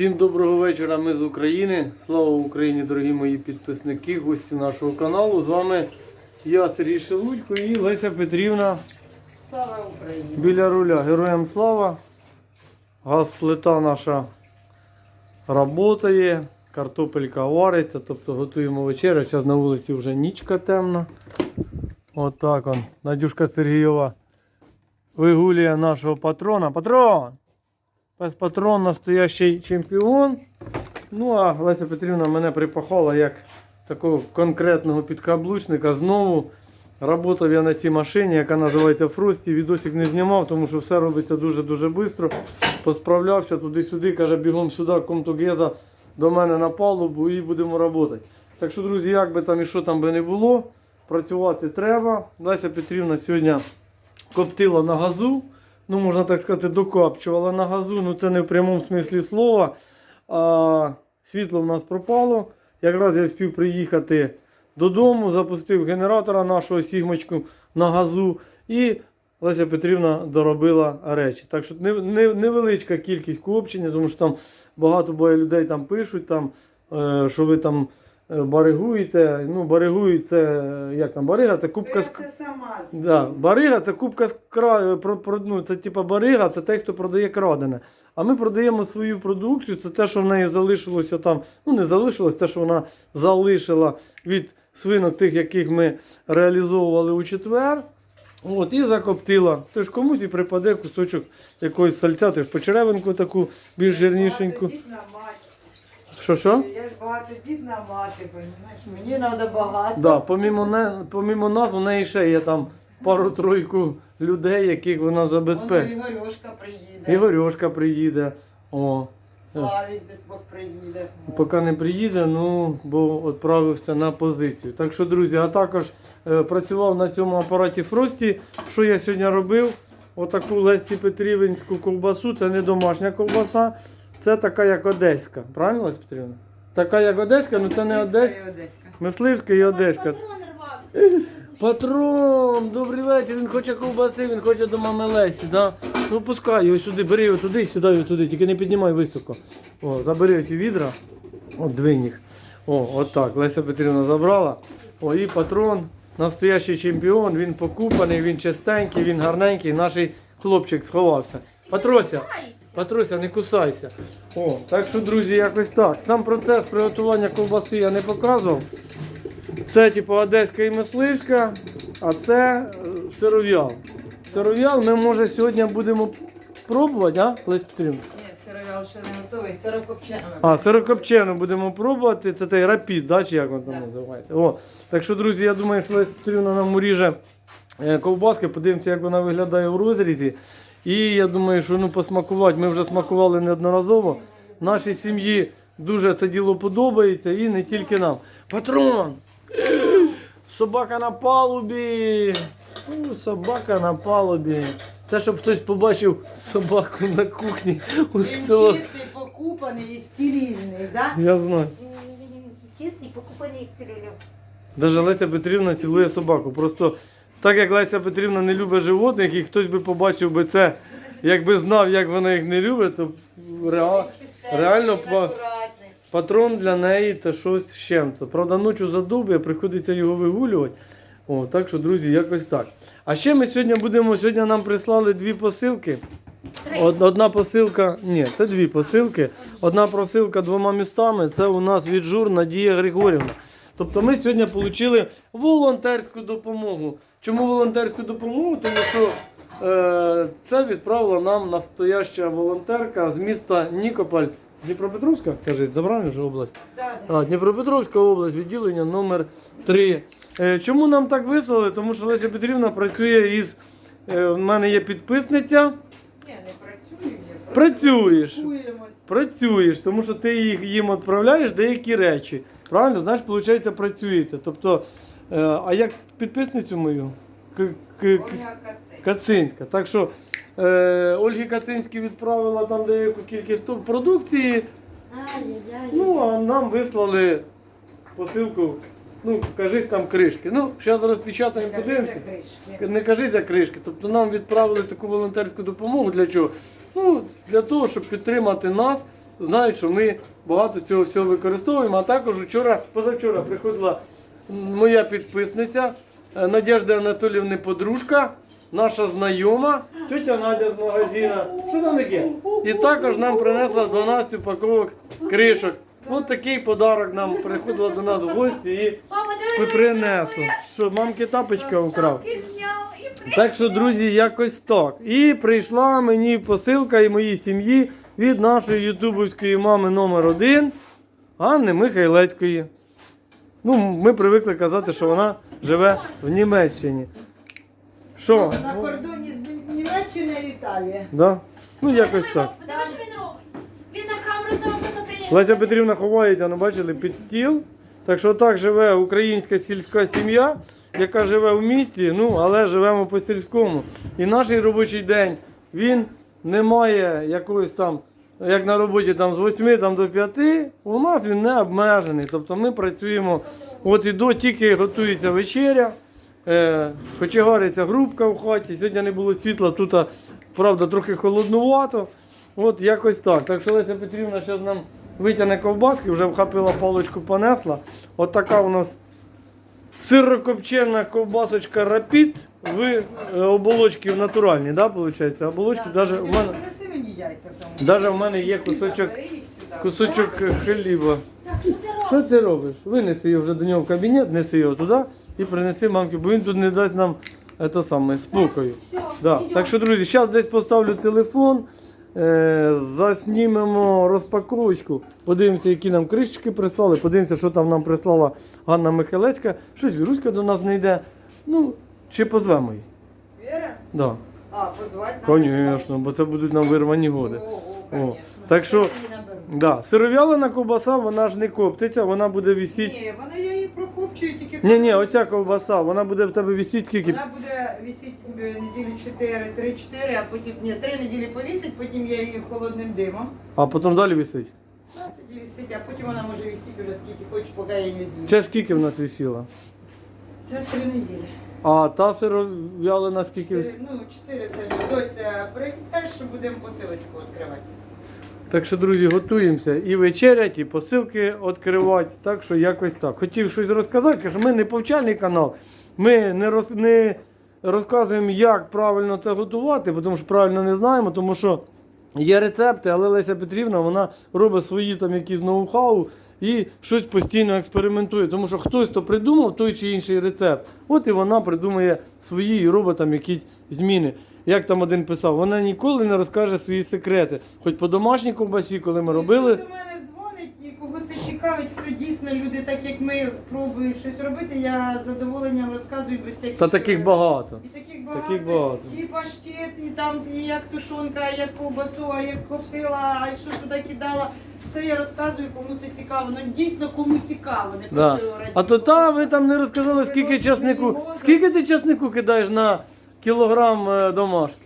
Всім доброго вечора, ми з України. Слава Україні, дорогі мої підписники, гості нашого каналу. З вами я, Сергій Шелудько і Леся Петрівна Слава Україні! біля руля. Героям слава. Газплита наша працює, картопелька вариться, тобто готуємо вечерю. Зараз на вулиці вже нічка темна. Отак он. Надюшка Сергійова вигулює нашого патрона. Патрон! Патрон настоящий чемпіон. Ну а Леся Петрівна мене припахала як такого конкретного підкаблучника. Знову Работав я на цій машині, яка називається Фрості. Відосик не знімав, тому що все робиться дуже-дуже швидко. Посправлявся туди-сюди, каже, бігом сюди, комтогеза до мене на палубу і будемо працювати. Так що, друзі, як би там і що там би не було, працювати треба. Леся Петрівна сьогодні коптила на газу. Ну, можна так сказати, докопчувала на газу. Ну це не в прямому смислі слова. А світло в нас пропало. Якраз я встиг приїхати додому, запустив генератора нашого сігмочку на газу. І Леся Петрівна доробила речі. Так що не, не, невеличка кількість копчення, тому що там багато людей там пишуть, там, е, що ви там баригуєте. Ну, баригують це е, як там барига, це кубка з Я сама з- Да, барига це кубка з кра... про, про, ну, це типа барига, це той, хто продає крадене. А ми продаємо свою продукцію, це те, що в неї залишилося там, ну не залишилось, те, що вона залишила від свинок тих, яких ми реалізовували у четвер. От, і закоптила. Тож комусь і припаде кусочок якогось сальця, тож почеревинку таку більш жирнішеньку. Мать. Що що? Я ж багатодітна мати, розумієш? Мені треба багато. Да, помімо, не, помімо нас, у неї ще є там пару-тройку людей, яких вона Воно забезпечить. Ігорюшка приїде. Ігорьошка приїде. О, Славік десь Бог приїде. поки не приїде, ну бо відправився на позицію. Так що, друзі, а також е, працював на цьому апараті Фрості. Що я сьогодні робив? Отаку Лесі Петрівенську ковбасу. Це не домашня ковбаса, це така як одеська. Правильно, Леся Петрівна? Така як одеська, ну це не одеська. і Одеська. Мисливська і одеська. Патрон рвався. Патрон, добрий вечір, він хоче ковбаси, він хоче до мами Лесі, да? Ну пускай його сюди, бери його туди, сідай його туди, тільки не піднімай високо. О, забери ті відра, от двинь їх. О, от так, Леся Петрівна забрала. О, і патрон, настоящий чемпіон, він покупаний, він чистенький, він гарненький, наш хлопчик сховався. Патрося, Патруся, не кусайся. О, так що, друзі, якось так. Сам процес приготування ковбаси я не показував. Це типу одеська і мисливська, а це е, сиров'ял. Сиров'ял ми може сьогодні будемо пробувати, а, Лесь Петрівна? Ні, сировял ще не готовий, сирокопченими. А, сирокопчену будемо пробувати. Це той рапід, да, чи як воно там називається. О, так що, друзі, я думаю, що Лесь Петрівна нам уріже е, ковбаски, подивимося, як вона виглядає в розрізі. І я думаю, що ну, посмакувати. Ми вже смакували неодноразово. Нашій сім'ї дуже це діло подобається і не тільки нам. Патрон! Собака на палубі! Ну, собака на палубі. Це щоб хтось побачив собаку на кухні. у Він село. чистий, покупаний і стерильний, так? Я знаю. Чистий, покупаний крилю. Даже Леся Петрівна цілує собаку. Просто так як Леся Петрівна не любить животних, і хтось би побачив би це, якби знав, як вона їх не любить, то реа- реально па- патрон для неї це щось з чим-то. Правда, ночі задовбує, приходиться його вигулювати. О, так що, друзі, якось так. А ще ми сьогодні будемо, сьогодні нам прислали дві посилки. Одна посилка, ні, це дві посилки. Одна посилка двома містами. Це у нас від жур Надія Григорівна. Тобто ми сьогодні отримали волонтерську допомогу. Чому волонтерську допомогу? Тому що е, це відправила нам настояща волонтерка з міста Нікополь. Дніпропетровська, кажіть, забрали вже область. А, Дніпропетровська область, відділення номер 3 Е, чому нам так вислали? Тому що Леся Петрівна працює із. Е, в мене є підписниця. Ні, не працюю я. Працюєш. Працюєш, тому що ти їх їм відправляєш деякі речі. Правильно? Знаєш, виходить, працюєте. Тобто, а як підписницю мою? К- к- к- Ольга Кацинська. Так що е, Ольгі Кацинській відправила там деяку кількість продукції. Ну, а нам вислали посилку. Ну, кажись там кришки. Ну, зараз розпечатаємо, подивимося. Не кажи за кришки. Тобто нам відправили таку волонтерську допомогу для чого? Ну, для того, щоб підтримати нас знають, що ми багато цього всього використовуємо. А також вчора, позавчора приходила моя підписниця е, Надежда Анатоліївна подружка, наша знайома, тетя Надя з магазина. Що там таке? І також нам принесла 12 упаковок кришок. Ось такий подарок нам приходила до нас в гості і принесли. Що, мамки тапочка украв. Так що, друзі, якось так. І прийшла мені посилка і моїй сім'ї від нашої ютубовської мами номер один Анни Михайлецької. Ну, ми привикли казати, що вона живе в Німеччині. Що? На кордоні з Німеччиною і Італією. Да? Ну, якось так. Подивись, що він робить. Він на камеру сам просто приніс. Леся Петрівна ховається, ну бачили, під стіл. Так що так живе українська сільська сім'я, яка живе в місті, ну але живемо по сільському. І наш робочий день він не має якогось там, як на роботі там з 8 там, до 5, у нас він не обмежений. Тобто ми працюємо от і до, тільки готується вечеря. Е, кочегариться грубка в хаті. Сьогодні не було світла, тут, правда, трохи холоднувато. От якось так. Так що Леся Петрівна зараз нам витягне ковбаски, вже вхопила паличку, понесла. От така у нас сирокопчена ковбасочка рапід в е, оболочці в натуральній, да, виходить? Оболочки даже в мене, Принеси мені яйця в тому. даже в мене є кусочок, їх сюди. кусочок хліба. Що ти робиш? Що ти робиш? Винеси його вже до нього в кабінет, неси його туди і принеси мамки, бо він тут не дасть нам е, то саме, спокою. Да. Так що, друзі, зараз десь поставлю телефон, е, заснімемо розпаковочку, подивимося, які нам кришечки прислали, подивимося, що там нам прислала Ганна Михайлецька. Щось Віруська до нас не йде. Ну, чи позвемо її? Віра? Да. А, позвати надо? Звісно, бо це будуть нам вирвані годи. Ого, О, так що-. Да. Сиров'ялина ковбаса, вона ж не коптиться, вона буде висіти. Ні, вона я її прокопчую тільки. Ні, ні, оця ковбаса, вона буде в тебе висіти скільки? Вона буде висіти е, неділі 4, 3-4, а потім, ні, 3 неділі повісить, потім я її холодним димом. А потім далі висить. А тоді висить, а потім вона може висіти вже скільки хочеш, поки я її не з'їм. Це скільки в нас висіла? Це 3 неділі. А та сиров'ялина скільки? Чотири- Ну, 4 середньо. Доця, приїдеш, що будемо посилочку відкривати. Так що, друзі, готуємося і вечерять, і посилки відкривати. Так що якось так. Хотів щось розказати, кажу, ми не повчальний канал. Ми не, роз, не розказуємо, як правильно це готувати, бо тому що правильно не знаємо, тому що є рецепти, але Леся Петрівна вона робить свої там якісь ноу-хау і щось постійно експериментує. Тому що хтось то придумав той чи інший рецепт. От і вона придумує свої і робить там якісь зміни. Як там один писав, вона ніколи не розкаже свої секрети. Хоч по домашній ковбасі, коли ми робили. Хто до мене дзвонить і кого це цікавить, хто дійсно люди, так як ми пробують щось робити, я з задоволенням розказую без всяких. Та таких багато. І таких багато. Таких багато. І паштет, і там і як тушонка, і як ковбасу, а як коптила, а що туди кидала. Все я розказую, кому це цікаво. Ну дійсно кому цікаво, не Да. просто раді. А то та ви там не розказали, скільки часнику. Скільки ти часнику кидаєш на кілограм е, домашки?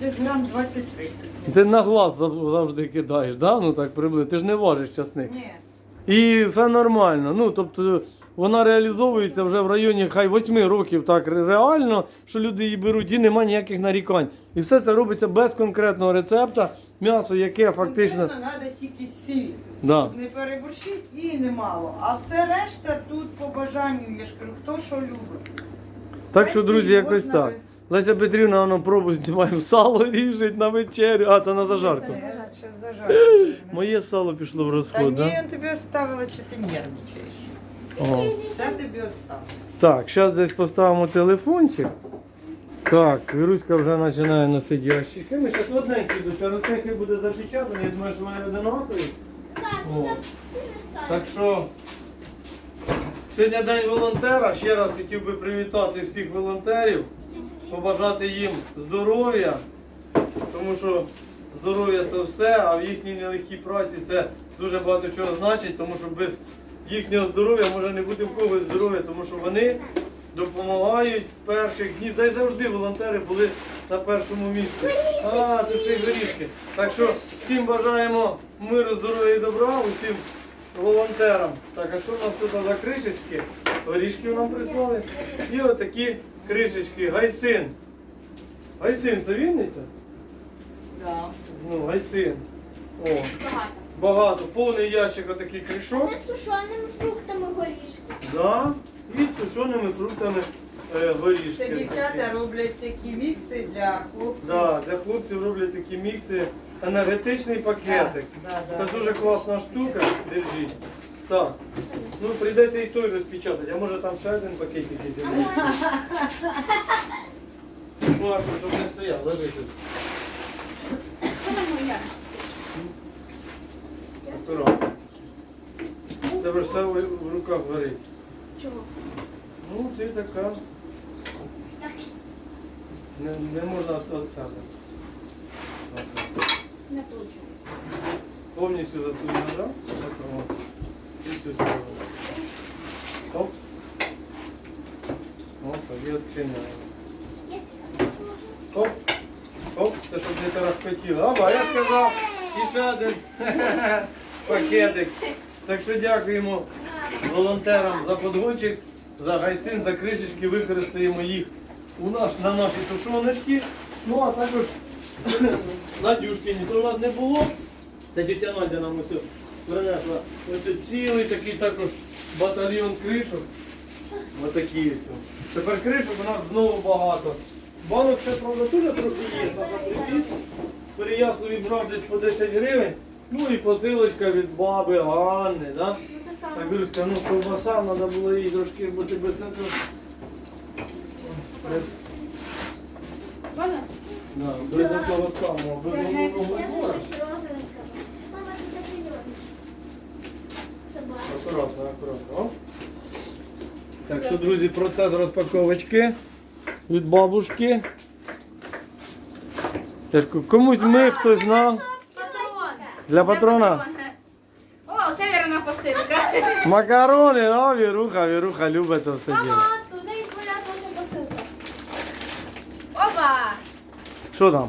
Десь грам 20-30. Ти на глаз зав- завжди кидаєш, да? ну так приблизно. Ти ж не важиш часник. Ні. І все нормально. Ну, тобто вона реалізовується вже в районі хай 8 років так ре- реально, що люди її беруть, і немає ніяких нарікань. І все це робиться без конкретного рецепта. М'ясо, яке фактично. Конкретно треба тільки сіль. Да. Не переборщить і немало. А все решта тут по бажанню, я ж кажу, хто що любить. Так що, друзі, Спеції якось можна так. Леся Петрівна воно пробу знімає сало ріжить на вечерю, а це на зажарку. Це я зажарю. Моє сало пішло в Та розход, ні, да? я тобі оставила, чи ти нервничаєш. О. Все тобі оставила. Так, зараз десь поставимо телефончик. Так, Віруська вже починає носити ящики. Ми зараз одненькі до церкви буде запечатані, я думаю, що вони одинакові. О. Так що сьогодні день волонтера. Ще раз хотів би привітати всіх волонтерів, побажати їм здоров'я, тому що здоров'я це все, а в їхній нелегкій праці це дуже багато чого значить, тому що без їхнього здоров'я може не бути в когось здоров'я, тому що вони допомагають з перших днів. Та й завжди волонтери були на першому місці. А, тут ще горішки. Так що всім бажаємо миру, здоров'я і добра, усім волонтерам. Так, а що у нас тут за кришечки? Горішків нам прислали. І отакі кришечки. Гайсин. Гайсин, це Вінниця? Да. Ну, гайсин. О, Багато. багато. Повний ящик отакий кришок. Це з сушеними фруктами горішки. Да. І з сушеними фруктами е, горішки. Це дівчата такі. роблять такі мікси для хлопців. Да, для хлопців роблять такі мікси. Енергетичний пакетик. Да, да, Це дуже класна штука. Держіть. Так. Ну прийдете і той розпечатати, а може там ще один пакетик є. Ну, а що, щоб не стояв, лежи тут. Акуратно. Тебе ж все в руках горить. Чого? Ну, ти така. Не, не можна себе. Не получу. Повністю засунув назад. Так, от. І сюди. Оп. Оп, тоді відчиняємо. Оп. Оп, це щоб не тарахкотіло. Аба, я сказав, і ще один пакетик. Так що дякуємо волонтерам за подгончик, за гайсин, за кришечки, використаємо їх у наш, на наші тушоночки. Ну а також Надюшки ніхто у нас не було. Та тетя Надя нам ось принесла ось цілий такий також батальйон кришок. Отакі ось. Тепер кришок у нас знову багато. Банок ще, правда, теж трохи є, Саша привіз. Переяслові брав десь по 10 гривень. Ну і посилочка від баби Ганни, да? Так, Люська, ну ковбаса, треба було їй трошки, бо ти без цього. Можна? Да, без того самого, без головного двора. Акуратно, акуратно. О. Так що, друзі, процес розпаковочки від бабушки. Комусь ми, хтось знав. Для патрона. О, це вірна посилка. Макарони, а Віруха, Віруха любить це все діло. Мама, туди і твоя посилка. Опа! Що там?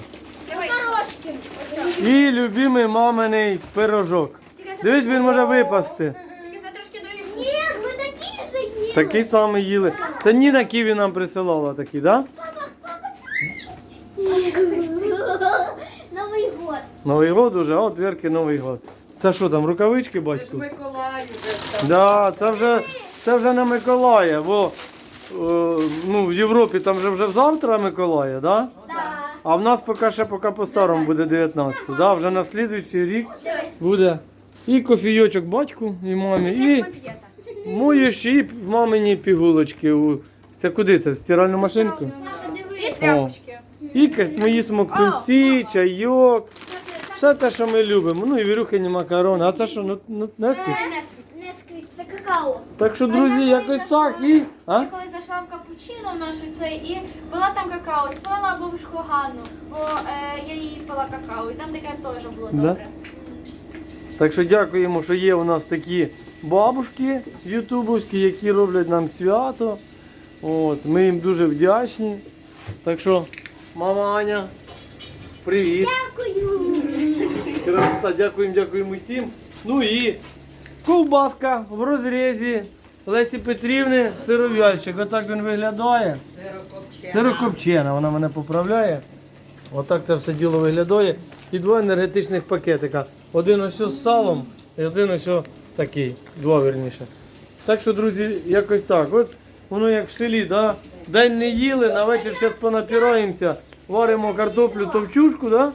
І любимий маминий пирожок. Дивись, він може випасти. Тільки це трошки дорогі. Ні, ми такі ж є. Такий самий їли. Це Ніна Ківі нам присилала такий, так? Да? Новий год. Новий год уже, от Вірки Новий год. Це що там, рукавички Це ж батьку? Миколай вже там. Да, це вже, це вже на Миколая, бо е, ну, в Європі там вже, вже завтра Миколая, да? Да. а в нас поки ще поки по-старому буде 19. Да? Вже на слідуючий рік буде і кофійочок батьку, і мамі, і Мої ще і мамині пігулочки. У... Це куди це? В стиральну машинку? І тряпочки. І якась мої смоктунці, чайок. Все те, що ми любимо. Ну і вірюхині макарони. А це що, ну, ну Несквік? Не скрить, це какао. Так що, друзі, якось так і. А? Я коли зайшла в капучино в наше це і була там какао, спала бабушку Ганну, бо е, я їй пила какао, і там таке теж було Да? добре. Так що дякуємо, що є у нас такі бабушки ютубовські, які роблять нам свято. От, ми їм дуже вдячні. Так що, мама Аня, привіт. Дякую. Красота, дякуємо, дякуємо усім. Ну і ковбаска в розрізі Лесі Петрівни, сиров'яльчик. Отак він виглядає. Сирокопчена. Сирокопчена, вона мене поправляє. Отак це все діло виглядає. І два енергетичних пакетика. Один ось з салом і один ось такий, два верніше. Так що, друзі, якось так. От воно як в селі, да? день не їли, на вечір ще понапіраємося, варимо картоплю товчушку, да?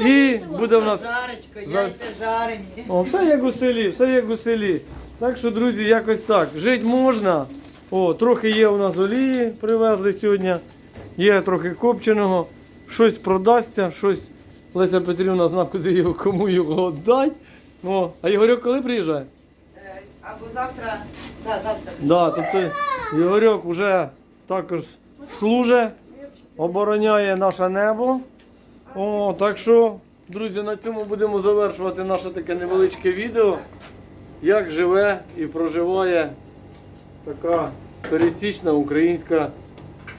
І буде в нас Жарочка, яйця жарені. о, все як у селі, все як у селі. Так що, друзі, якось так. Жити можна. О, трохи є у нас олії, привезли сьогодні. Є трохи копченого. Щось продасться, щось Леся Петрівна зна, куди його, кому його віддати. О, а Ігорьок коли приїжджає? Е, Або завтра, да, завтра. Да, тобто Ігорьок вже також служить, обороняє наше небо. О, так що, друзі, на цьому будемо завершувати наше таке невеличке відео. Як живе і проживає така пересічна українська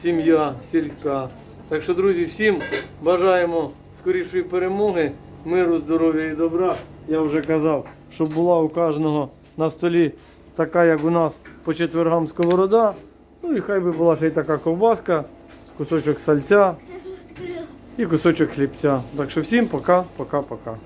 сім'я сільська. Так що, друзі, всім бажаємо скорішої перемоги, миру, здоров'я і добра. Я вже казав, щоб була у кожного на столі така, як у нас по четвергам сковорода. Ну і хай би була ще й така ковбаска, кусочок сальця. і кусочок хлібця. Так що всім пока, пока, пока.